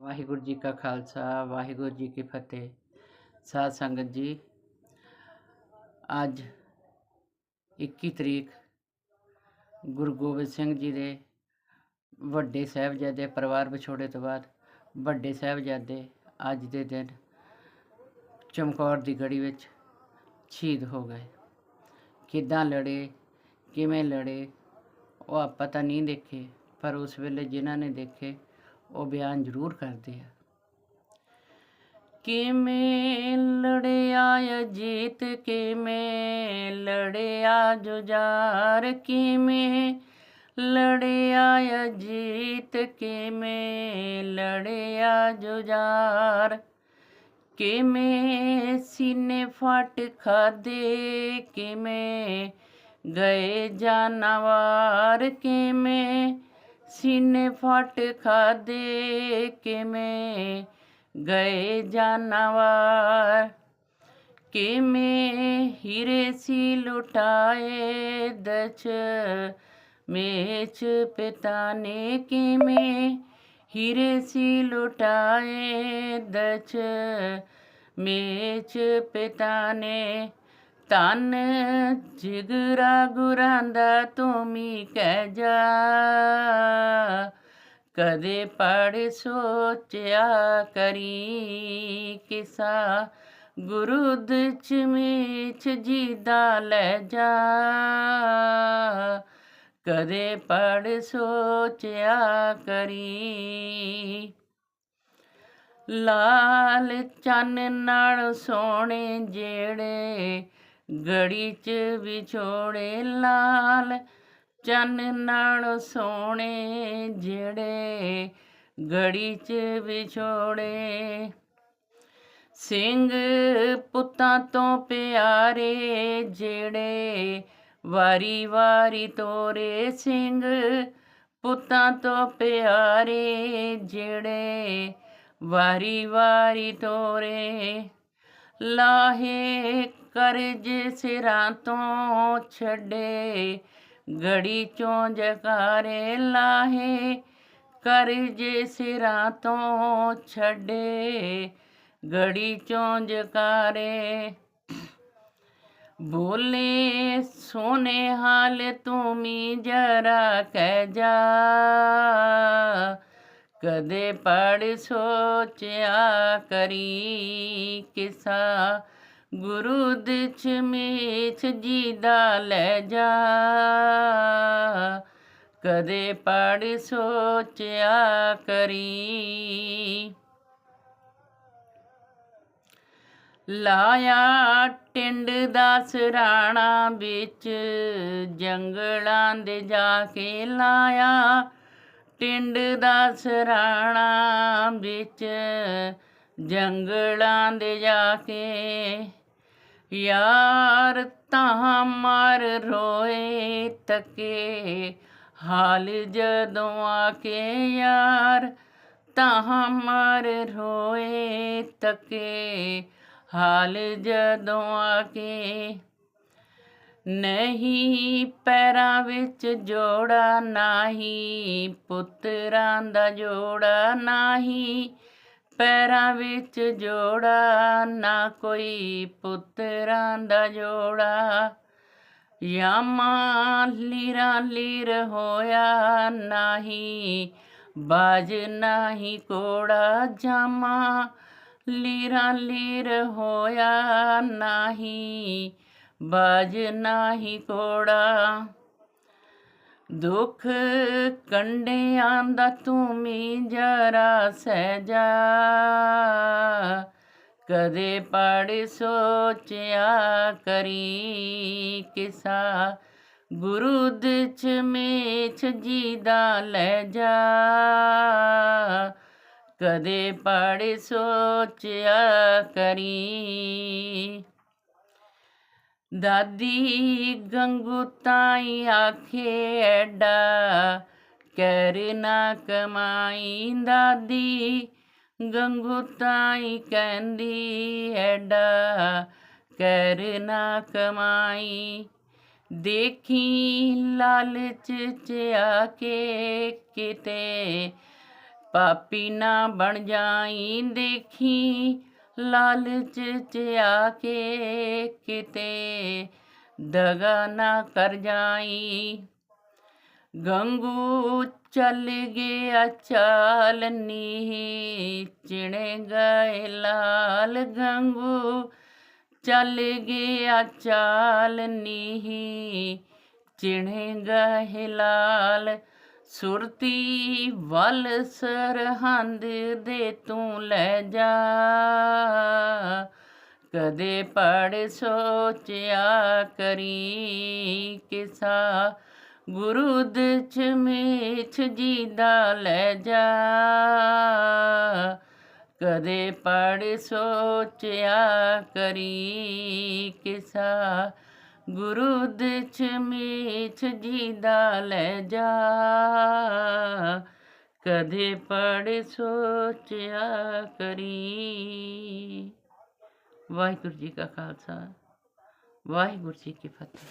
ਵਾਹਿਗੁਰੂ ਜੀ ਕਾ ਖਾਲਸਾ, ਵਾਹਿਗੁਰੂ ਜੀ ਕੀ ਫਤਿਹ। ਸਾਧ ਸੰਗਤ ਜੀ, ਅੱਜ 21 ਤਰੀਕ ਗੁਰੂ ਗੋਬਿੰਦ ਸਿੰਘ ਜੀ ਦੇ ਵੱਡੇ ਸਾਹਿਬਜ਼ਾਦੇ ਪਰਿਵਾਰ ਵਿਛੋੜੇ ਤੋਂ ਬਾਅਦ ਵੱਡੇ ਸਾਹਿਬਜ਼ਾਦੇ ਅੱਜ ਦੇ ਦਿਨ ਚਮਕੌਰ ਦੀ ਗੜੀ ਵਿੱਚ ਸ਼ਹੀਦ ਹੋ ਗਏ। ਕਿੱਦਾਂ ਲੜੇ, ਕਿਵੇਂ ਲੜੇ, ਉਹ ਆਪਾਂ ਤਾਂ ਨਹੀਂ ਦੇਖੇ, ਪਰ ਉਸ ਵੇਲੇ ਜਿਨ੍ਹਾਂ ਨੇ ਦੇਖੇ ਉਹ ਬਿਆਨ ਜ਼ਰੂਰ ਕਰਦੇ ਆ ਕਿਵੇਂ ਲੜਿਆ ਅਜੀਤ ਕਿਵੇਂ ਲੜਿਆ ਜੁਝਾਰ ਕਿਵੇਂ ਲੜਿਆ ਅਜੀਤ ਕਿਵੇਂ ਲੜਿਆ ਜੁਝਾਰ ਕਿਵੇਂ ਸੀਨੇ ਫਟ ਖਾਦੇ ਕਿਵੇਂ ਗਏ ਜਾਨਵਾਰ ਕਿਵੇਂ ਸੀਨੇ ਫਟ ਖਾਦੇ ਕਿਵੇਂ ਗਏ ਜਾਨਵਾਰ ਕਿਵੇਂ ਹੀਰੇ ਸੀ ਲੁਟਾਏ ਦਚ ਮੇਚ ਪਿਤਾ ਨੇ ਕਿਵੇਂ ਹੀਰੇ ਸੀ ਲੁਟਾਏ ਦਚ ਮੇਚ ਪਿਤਾ ਨੇ ਤਨ ਜਿਗਰਾ ਗੁਰਾਂ ਦਾ ਤੁਮੀ ਕਹਿ ਜਾ। ਕਦੇ ਪੜ ਸੋਚਿਆ ਕਰੀ ਕਿਸਾ, ਗੁਰੂਦ ਚ ਮੀਚ ਜੀਦਾ ਲੈ ਜਾ। ਕਦੇ ਪੜ ਸੋਚਿਆ ਕਰੀ ਲਾਲ ਚੰਨ ਨਾਲ ਸੋਹਣੇ ਜਿਹੜੇ ਗੜੀ ਚ ਵਿਛੋੜੇ ਲਾਲ, ਚੰਨ ਨਾਲ ਸੋਹਣੇ ਜਿਹੜੇ ਗੜੀ ਚ ਵਿਛੋੜੇ। ਸਿੰਘ ਪੁੱਤਾਂ ਤੋਂ ਪਿਆਰੇ ਜਿਹੜੇ ਵਾਰੀ ਵਾਰੀ ਤੋਰੇ। ਸਿੰਘ ਪੁੱਤਾਂ ਤੋਂ ਪਿਆਰੇ ਜਿਹੜੇ ਵਾਰੀ ਵਾਰੀ ਤੋਰੇ। ਲਾਹੇ ਕਰਜ ਸਿਰਾਂ ਤੋਂ ਛੱਡੇ, ਗੜੀ ਚੋਂ ਜਕਾਰੇ ਲਾਹੇ ਕਰਜ ਸਿਰਾਂ ਤੋਂ ਛੱਡੇ, ਗੜੀ ਚੋਂ ਜਕਾਰੇ। ਬੋਲੇ ਸੋਨੇ ਹਾਲ ਤੂੰ ਮੀ ਜਰਾ ਕਹਿ ਜਾ। ਕਦੇ ਪੜ ਸੋਚਿਆ ਕਰੀ ਕਿਸਾ? ਗੁਰੂ ਦਿਚ ਮੀਚ ਜੀ ਦਾ ਲੈ ਜਾ। ਕਦੇ ਪੜ ਸੋਚਿਆ ਕਰੀ। ਲਾਇਆ ਟਿੰਡ ਦਾ ਸਰਾਣਾ ਵਿੱਚ, ਜੰਗਲਾਂ ਦੇ ਜਾ ਕੇ ਲਾਇਆ ਟਿੰਡ ਦਾ ਸਰਾਣਾ ਵਿੱਚ ਜੰਗਲਾਂ ਦੇ ਜਾ ਕੇ ਯਾਰ ਤਾਂ ਮਰ ਰੋਏ ਤਕੇ, ਹਾਲ ਜਦੋਂ ਆ ਕੇ ਯਾਰ ਤਾਂ ਮਰ ਰੋਏ ਤਕੇ, ਹਾਲ ਜਦੋਂ ਆ ਕੇ ਨਹੀਂ, ਪੈਰਾਂ ਵਿੱਚ ਜੋੜਾ ਨਹੀਂ, ਪੁੱਤਰਾਂ ਦਾ ਜੋੜਾ ਨਹੀਂ, ਪੈਰਾਂ ਵਿੱਚ ਜੋੜਾ ਨਾ ਕੋਈ, ਪੁੱਤਰਾਂ ਦਾ ਜੋੜਾ। ਯਾਮਾ ਲੀਰਾ ਲੀਰ ਹੋਇਆ ਨਹੀਂ, ਬਾਜ ਨਹੀਂ ਕੋੜਾ ਜਾਮਾ। ਲੀਰਾ ਲੀਰ ਹੋਇਆ ਨਹੀਂ ਬਾਜ ਨਹੀਂ ਕੋੜਾ ਦੁੱਖ ਕੰਡਿਆਂ ਦਾ ਤੂੰ ਜਰਾ ਸਹਿਜਾ। ਕਦੇ ਪੜ ਸੋਚਿਆ ਕਰੀ ਕਿਸਾ। ਗੁਰੂ ਦਿਚ ਮੇਚ ਜੀ ਦਾ ਲੈ ਜਾ। ਕਦੇ ਪੜ ਸੋਚਿਆ ਕਰੀ ਦਾਦੀ ਗੰਗੂ ਤਾਈ ਆਖੇ ਐਡਾ ਕਰ ਨਾ ਕਮਾਈ। ਦਾਦੀ ਗੰਗੂ ਤਾਈ ਕਹਿੰਦੀ ਐਡਾ ਕਰ ਨਾ ਕਮਾਈ। ਦੇਖੀ ਲਾਲਚ ਚ ਆ ਕੇ ਕਿਤੇ ਪਾਪੀ ਨਾ ਬਣ ਜਾਈ। ਦੇਖੀ ਲਾਲਚ ਚ ਆ ਕੇ ਕਿਤੇ ਦਗਾ ਨਾ ਕਰ ਜਾਈ। ਗੰਗੂ ਚੱਲ ਗਿਆ ਚਾਲਨੀ ਚਿਣੇ ਗਏ ਲਾਲ। ਗੰਗੂ ਚੱਲ ਗਿਆ ਚਾਲਨੀ ਚਿਣੇ ਗਏ ਲਾਲ। ਸੁਰਤੀ ਵੱਲ ਸਰਹੰਦ ਦੇ ਤੂੰ ਲੈ ਜਾ। ਕਦੇ ਪੜ ਸੋਚਿਆ ਕਰੀ ਕਿਸਾ। ਗੁਰੂਦ ਚ ਮੇਛ ਜੀ ਦਾ ਲੈ ਜਾ। ਕਦੇ ਪੜ ਸੋਚਿਆ ਕਰੀ ਕਿਸਾ। ਗੁਰੂਦ ਚ ਮੇਛ ਜੀ ਦਾ ਲੈ ਜਾ। ਕਦੇ ਪੜ ਸੋਚਿਆ ਕਰੀ। ਵਾਹਿਗੁਰੂ ਜੀ ਕਾ ਖਾਲਸਾ, ਵਾਹਿਗੁਰੂ ਜੀ ਕੀ ਫਤਿਹ।